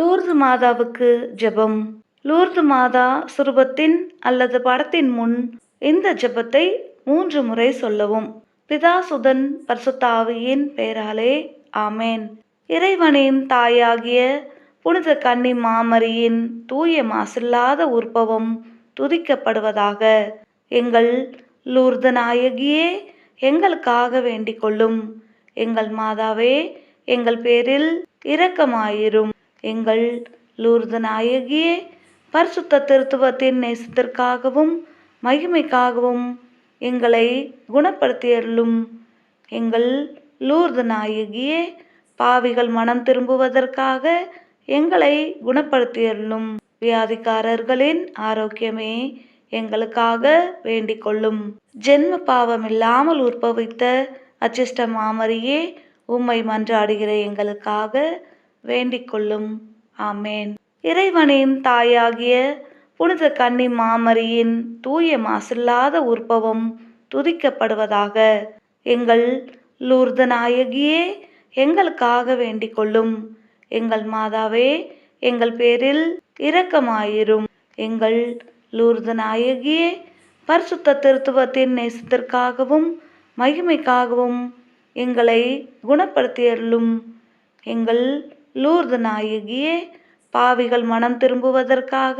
Lourdes மாதாவுக்கு ஜெபம். Lourdes மாதா சுரூபத்தின் அல்லது படத்தின் முன் இந்த ஜெபத்தை மூன்று முறை சொல்லவும். பிதாசுதன் பரிசுத்தாவியின் பெயராலே ஆமேன். இறைவனின் தாயாகிய புனித கன்னி மாமரியின் தூய மாசில்லாத உற்பவம் துதிக்கப்படுவதாக எங்கள் லூர்து நாயகியே எங்களுக்காக வேண்டிக் கொள்ளும். எங்கள் மாதாவே எங்கள் பேரில் இரக்கமாயிரும். எங்கள் லூர்து நாயகியே பரிசுத்த திருத்துவத்தின் நேசத்திற்காகவும் மகிமைக்காகவும் எங்களை குணப்படுத்தியருளும். எங்கள் லூர்து நாயகியே பாவிகள் மனம் திரும்புவதற்காக எங்களை குணப்படுத்தியருளும். வியாதிக்காரர்களின் ஆரோக்கியமே எங்களுக்காக வேண்டிக் கொள்ளும் ஜென்ம பாவம் இல்லாமல் உற்பவித்த அச்சிஷ்ட மாமரியே உம்மை மன்றாடுகிற எங்களுக்காக வேண்டிக் கொள்ளும் ஆமேன். இறைவனின் தாயாகிய புனித கன்னி மாமரியின் தூய மாசில்லாத உற்பவம் துதிக்கப்படுவதாக எங்கள் லூர்து நாயகியே எங்களுக்காக வேண்டிக் கொள்ளும் எங்கள் மாதாவே எங்கள் பேரில் இரக்கமாயிரும். எங்கள் லூர்து நாயகியே பரிசுத்த திருத்துவத்தின் நேசத்திற்காகவும் மகிமைக்காகவும் எங்களை குணப்படுத்தியருளும். எங்கள் லூர்து நாயகியே பாவிகள் மனம் திரும்புவதற்காக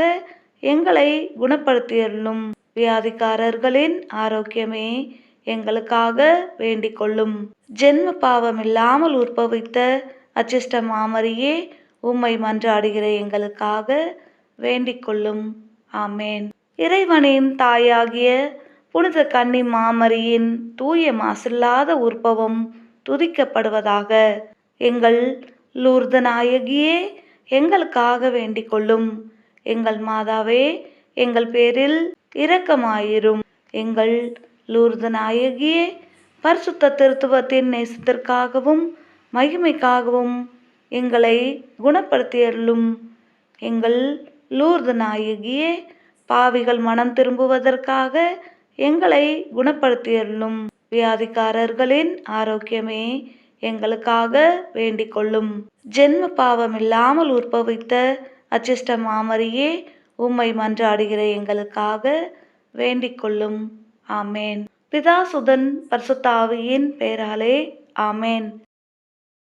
எங்களை குணப்படுத்தியருளும். வியாதிக்காரர்களின் ஆரோக்கியமே எங்களுக்காக வேண்டிக் கொள்ளும் ஜென்ம பாவம் இல்லாமல் உற்பவித்த அச்சிஷ்ட மாமரியே உம்மை மன்றாடுகிற எங்களுக்காக வேண்டிக் கொள்ளும் ஆமேன். இறைவனின் தாயாகிய புனித கன்னி மாமரியின் தூய மாசில்லாத உற்பவம் துதிக்கப்படுவதாக எங்கள் லூர்த நாயகியே எங்களுக்காக வேண்டிக் கொள்ளும் எங்கள் மாதாவே எங்கள் பேரில் இரக்கமாயிரும். எங்கள் லூர்த நாயகியே பரிசுத்த திருத்துவத்தின் நேசத்திற்காகவும் மகிமைக்காகவும் எங்களை குணப்படுத்தியருளும். எங்கள் லூர்து நாயகியே பாவிகள் மனம் திரும்புவதற்காக எங்களை குணப்படுத்தியருளும். வியாதிக்காரர்களின் ஆரோக்கியமே எங்களுக்காக வேண்டிக் கொள்ளும் ஜென்ம பாவம் இல்லாமல் உற்பவித்த அச்சிஷ்ட மாமரியே உம்மை மன்றாடுகிற எங்களுக்காக வேண்டிக் கொள்ளும் ஆமேன். பிதாசுதன் பர்சுத்தாவியின் பெயராலே ஆமேன்.